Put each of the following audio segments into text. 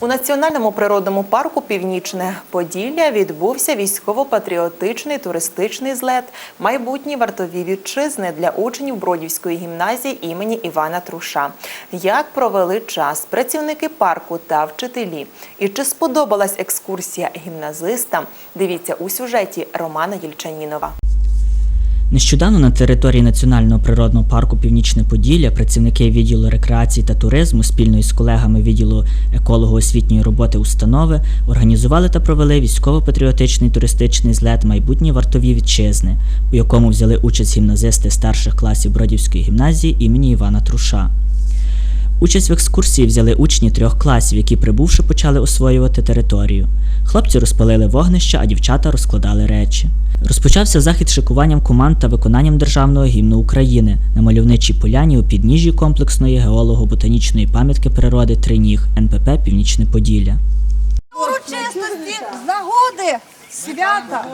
У національному природному парку Північне Поділля відбувся військово-патріотичний туристичний злет майбутні вартові вітчизни для учнів Бродівської гімназії імені Івана Труша. Як провели час працівники парку та вчителі? І чи сподобалась екскурсія гімназистам? Дивіться у сюжеті Романа Єльчанінова. Нещодавно на території Національного природного парку Північне Поділля працівники відділу рекреації та туризму спільно із колегами відділу еколого-освітньої роботи установи організували та провели військово-патріотичний туристичний злет майбутні вартові вітчизни, у якому взяли участь гімназисти старших класів Бродівської гімназії імені Івана Труша. Участь в екскурсії взяли учні трьох класів, які, прибувши, почали освоювати територію. Хлопці розпалили вогнища, а дівчата розкладали речі. Розпочався захід шикуванням команд та виконанням державного гімну України на мальовничій поляні у підніжжі комплексної геолого-ботанічної пам'ятки природи Триніг НПП Північне Поділля. урочистості з нагоди свята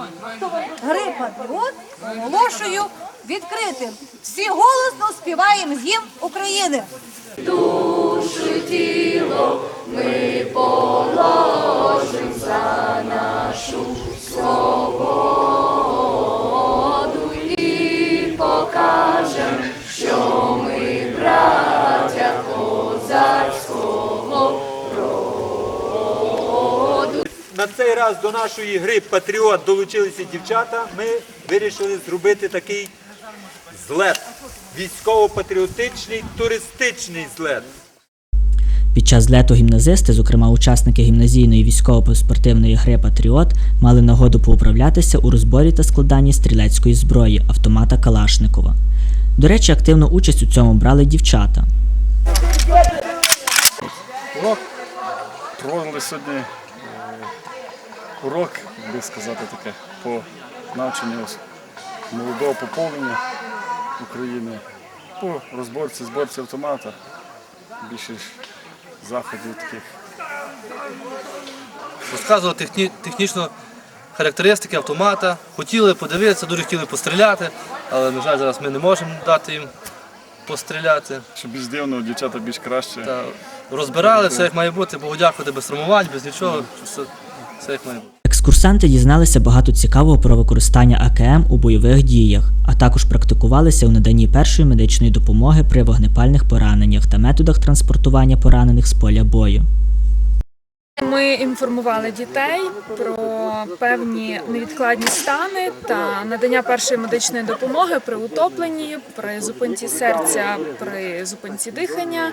гри Патріот оголошую відкритим. Всі голосно співаємо гімн України. Души тіло, ми поможимо нашу свого і покажем, що ми праця козацького роду. На цей раз до нашої гри Патріот долучилися дівчата. Ми вирішили зробити такий злет. Військово-патріотичний туристичний злет. Під час злету гімназисти, зокрема учасники гімназійної військово-спортивної гри Патріот, мали нагоду поуправлятися у розборі та складанні стрілецької зброї автомата Калашникова. До речі, активну участь у цьому брали дівчата. Урок проводили сьогодні е, урок, би сказати таке, по навчанню молодого поповнення України, по розборці, зборці автомата, більше ж заходів таких. розказували техні, технічно характеристики автомата. Хотіли подивитися, дуже хотіли постріляти, але, на жаль, зараз ми не можемо дати їм постріляти. Що більш дивно, дівчата більш краще. Та розбирали все як має бути, Богу дякувати, без травмувань, без нічого. Все, все як має бути. Екскурсанти дізналися багато цікавого про використання АКМ у бойових діях, а також практикувалися у наданні першої медичної допомоги при вогнепальних пораненнях та методах транспортування поранених з поля бою. Ми інформували дітей про певні невідкладні стани та надання першої медичної допомоги при утопленні, при зупинці серця, при зупинці дихання,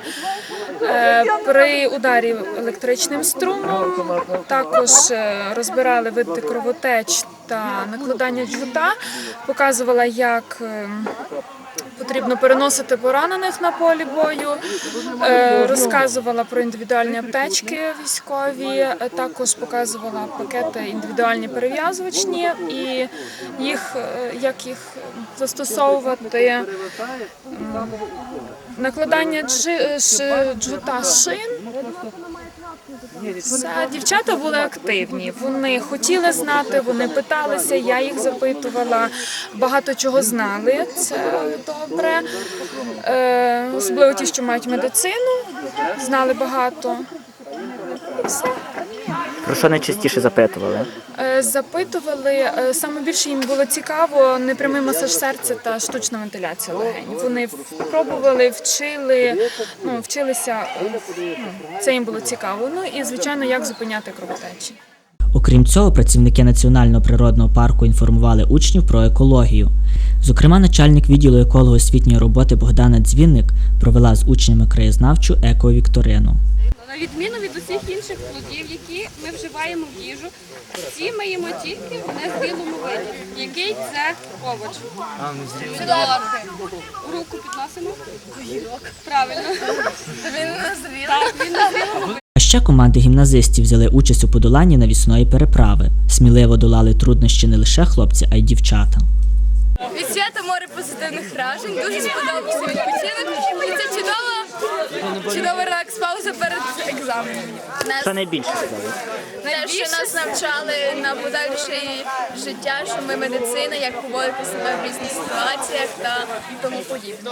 е, при ударі електричним струмом. Також е, розбирали види кровотеч та накладання джгута, показувала, як е, Потрібно переносити поранених на полі бою, е, розказувала про індивідуальні аптечки військові, е, також показувала пакети індивідуальні перев'язувачні і їх, як їх застосовувати. Накладання джгута шин. Дівчата були активні. Вони хотіли знати, вони питалися, я їх запитувала. Багато чого знали. Це добре. Е, особливо ті, що мають медицину, знали багато. Все. Про що найчастіше запитували? Е, Запитували е, саме більше їм було цікаво непрямий масаж серця та штучна вентиляція легень. Вони пробували, вчили, ну вчилися. ну, Це їм було цікаво. Ну і звичайно, як зупиняти кровотечі. Окрім цього, працівники Національного природного парку інформували учнів про екологію. Зокрема, начальник відділу еколого-освітньої роботи Богдана Дзвінник провела з учнями краєзнавчу еко-вікторину. На відміну від усіх інших плодів, які ми вживаємо в їжу, всі ми їмо тільки в незрілому виді. Який це овоч? Чудово. Руку підносимо. Правильно. Так, він назрілий. А ще команди гімназистів взяли участь у подоланні навісної переправи. Сміливо долали труднощі не лише хлопці, а й дівчата. Від свята море позитивних вражень. Дуже сподобався відпочинок. І це чудова, чудова релакс пауза перед екзаменом. Що найбільше сказали? Те, що нас навчали на подальше життя, що ми медицина, як поводити себе в різних ситуаціях та тому подібне.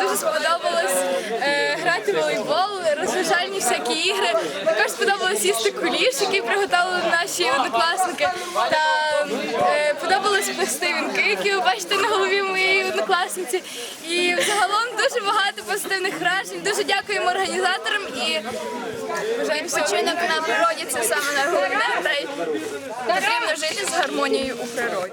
Дуже сподобалось е, грати в волейбол, розважальні всякі ігри. Також сподобалось їсти куліш, який приготували наші однокласники. Та е, подобалось плести вінки, які ви бачите на голові однокласниці. І загалом дуже багато позитивних вражень. Дуже дякуємо організаторам і відпочинок на природі. Це саме найголовне. Та й потрібно жити з гармонією у природі.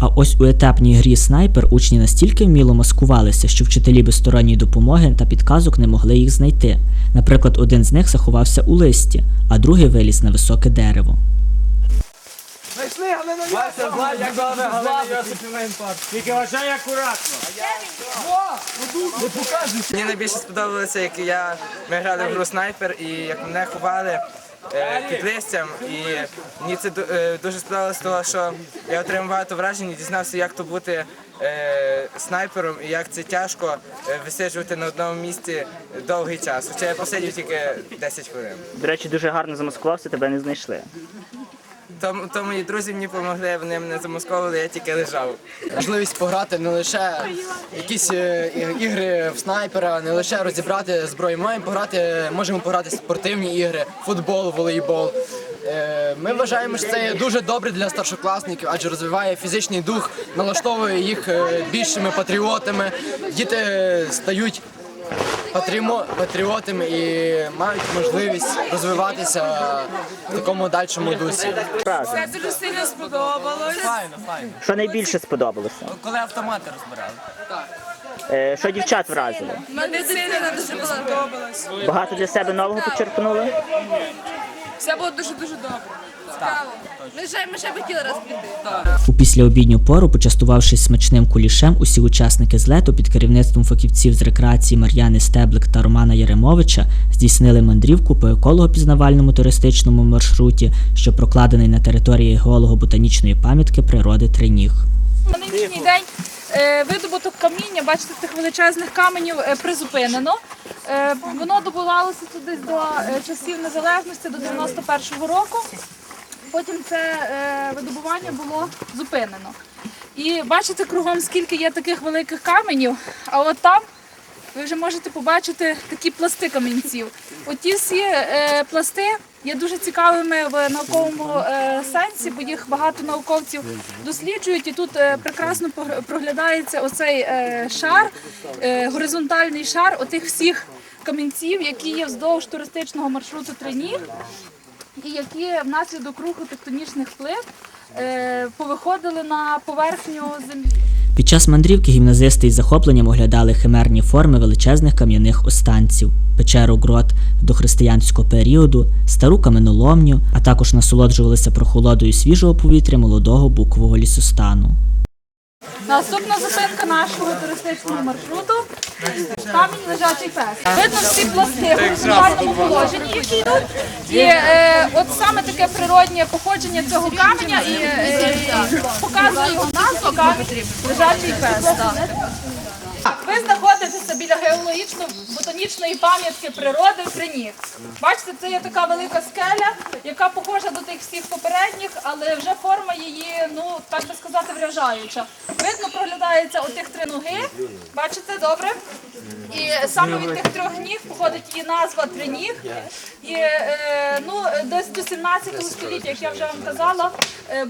А ось у етапній грі снайпер учні настільки вміло маскувалися, що вчителі без сторонньої допомоги та підказок не могли їх знайти. Наприклад, один з них заховався у листі, а другий виліз на високе дерево. Мені найбільше сподобалося, як я ми грали в гру снайпер і як мене ховали е, під листям. І мені це е, дуже сподобалося, того, що я отримав багато вражень і дізнався, як то бути е, снайпером і як це тяжко висиджувати на одному місці довгий час. Хоча я посидів тільки 10 хвилин. До речі, дуже гарно замаскувався, тебе не знайшли. То, то мої друзі мені допомогли, вони мене замосковували, я тільки лежав. можливість пограти не лише якісь е, ігри в снайпера, не лише розібрати зброю. Маємо пограти, можемо пограти спортивні ігри, футбол, волейбол. Е, Ми вважаємо, що це дуже добре для старшокласників, адже розвиває фізичний дух, налаштовує їх е, більшими патріотами. Діти стають патріотами і мають можливість розвиватися в такому дальшому дусі. Це дуже сильно сподобалось. Файно, файно. Що найбільше сподобалося? Коли автомати розбирали. Е, що дівчат вразило? Медицина нам дуже сподобалась. Багато для себе нового почерпнули? Все було дуже дуже добре. Цікаво. Ми ще ми ще б хотіли раз піти. У післяобідню пору, почастувавшись смачним кулішем, усі учасники злету під керівництвом фахівців з рекреації Мар'яни Стеблик та Романа Яремовича здійснили мандрівку по еколого-пізнавальному туристичному маршруті, що прокладений на території геолого-ботанічної пам'ятки природи Триніг. На нинішній день е, видобуток каміння, бачите, цих величезних каменів е, призупинено. Е, Воно добувалося десь до е, часів незалежності, до 91-го року. Потім це е, видобування було зупинено. І бачите кругом, скільки є таких великих каменів, а от там ви вже можете побачити такі пласти камінців. Оті всі пласти є дуже цікавими в науковому сенсі, бо їх багато науковців досліджують, і тут прекрасно проглядається оцей шар, горизонтальний шар отих всіх камінців, які є вздовж туристичного маршруту Триніг, і які внаслідок руху тектонічних плит е, повиходили на поверхню землі. Під час мандрівки гімназисти із захопленням оглядали химерні форми величезних кам'яних останців, печеру грот дохристиянського періоду, стару каменоломню, а також насолоджувалися прохолодою свіжого повітря молодого букового лісостану. Наступна зупинка нашого туристичного маршруту камінь лежачий пес. Видно всі пласти в горизонтальному положенні, які йдуть. І е, от саме таке природнє походження цього каменя і е, показує його назву камінь лежачий пес. Ви знаходитеся біля геологічно-ботанічної пам'ятки природи Триніг. Бачите, це є така велика скеля, яка похожа до тих всіх попередніх, але вже форма її, ну так би сказати, вражаюча. Видно, проглядається отих три ноги. Бачите, добре? І саме від тих трьох ніг походить її назва Триніг. І е, ну, десь до 17 століття, як я вже вам казала,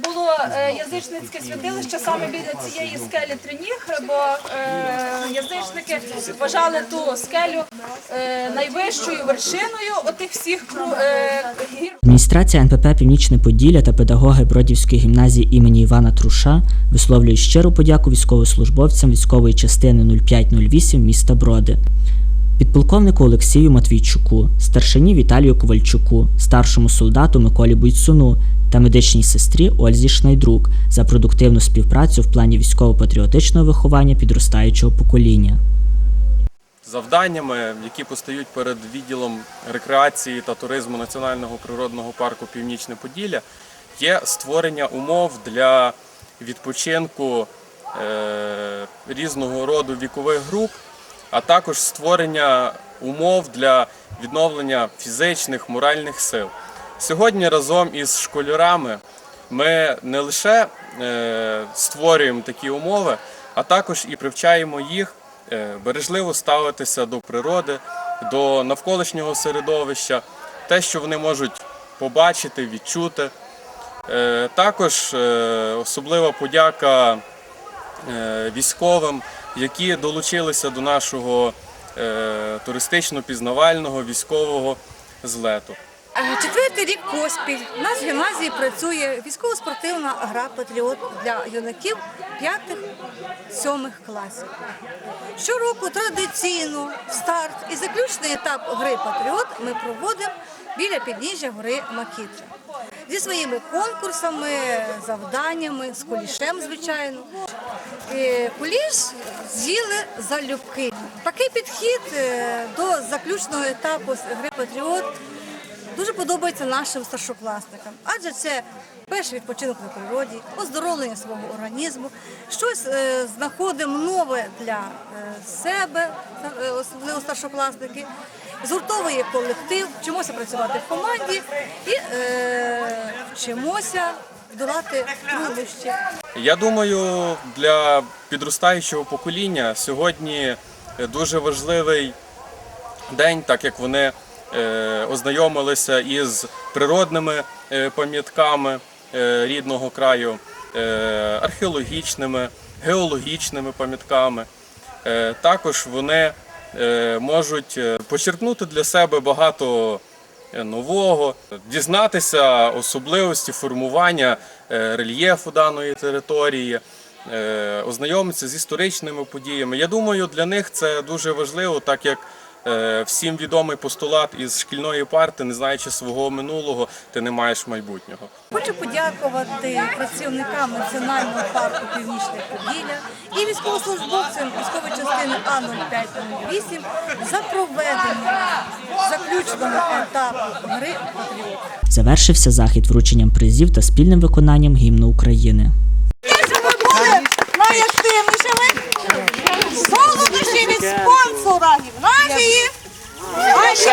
було е, язичницьке святилище саме біля цієї скелі Триніг, бо е, язичники вважали ту скелю е, найвищою вершиною отих всіх е, гір. Адміністрація НПП Північне Поділля та педагоги Бродівської гімназії імені Івана Труша висловлюють щиру подяку військовослужбовцям військової частини 0508 міста Броди. Підполковнику Олексію Матвійчуку, старшині Віталію Ковальчуку, старшому солдату Миколі Буйцуну та медичній сестрі Ользі Шнайдрук за продуктивну співпрацю в плані військово-патріотичного виховання підростаючого покоління. завданнями, які постають перед відділом рекреації та туризму Національного природного парку Північне Поділля, є створення умов для відпочинку е, різного роду вікових груп, а також створення умов для відновлення фізичних, моральних сил. Сьогодні разом із школярами ми не лише е, створюємо такі умови, а також і привчаємо їх е, бережливо ставитися до природи, до навколишнього середовища, те, що вони можуть побачити, відчути. Е, Також особлива подяка військовим, які долучилися до нашого е, туристично-пізнавального військового злету. Е, Четвертий рік поспіль у нас в гімназії працює військово-спортивна гра Патріот для юнаків п'ятих-сьомих класів. Щороку традиційно старт і заключний етап гри Патріот ми проводимо біля підніжжя гори Макітра. Зі своїми конкурсами, завданнями, з кулішем, звичайно. Куліш з'їли залюбки. Такий підхід е, до заключного етапу гри Патріот дуже подобається нашим старшокласникам, адже це перший відпочинок на природі, оздоровлення свого організму, щось е, знаходимо нове для е, себе, особливо старшокласники. Згуртовує колектив, вчимося працювати в команді і е, вчимося долати труднощі. Я думаю, для підростаючого покоління сьогодні дуже важливий день, так як вони е, ознайомилися із природними е, пам'ятками е, рідного краю, е, археологічними, геологічними пам'ятками. Е, Також вони е, можуть е, почерпнути для себе багато е, нового, дізнатися особливості формування е, рельєфу даної території, е, ознайомитися з історичними подіями. Я думаю, для них це дуже важливо, так як е, всім відомий постулат із шкільної парти, не знаючи свого минулого, ти не маєш майбутнього. Хочу подякувати працівникам Національного парку і військовослужбовцям військової частини А0508 за проведення заключного етапу гри «Патріот». Завершився захід врученням призів та спільним виконанням гімну України. Найактивнішими, солодощі від спонсора гімназії. Наші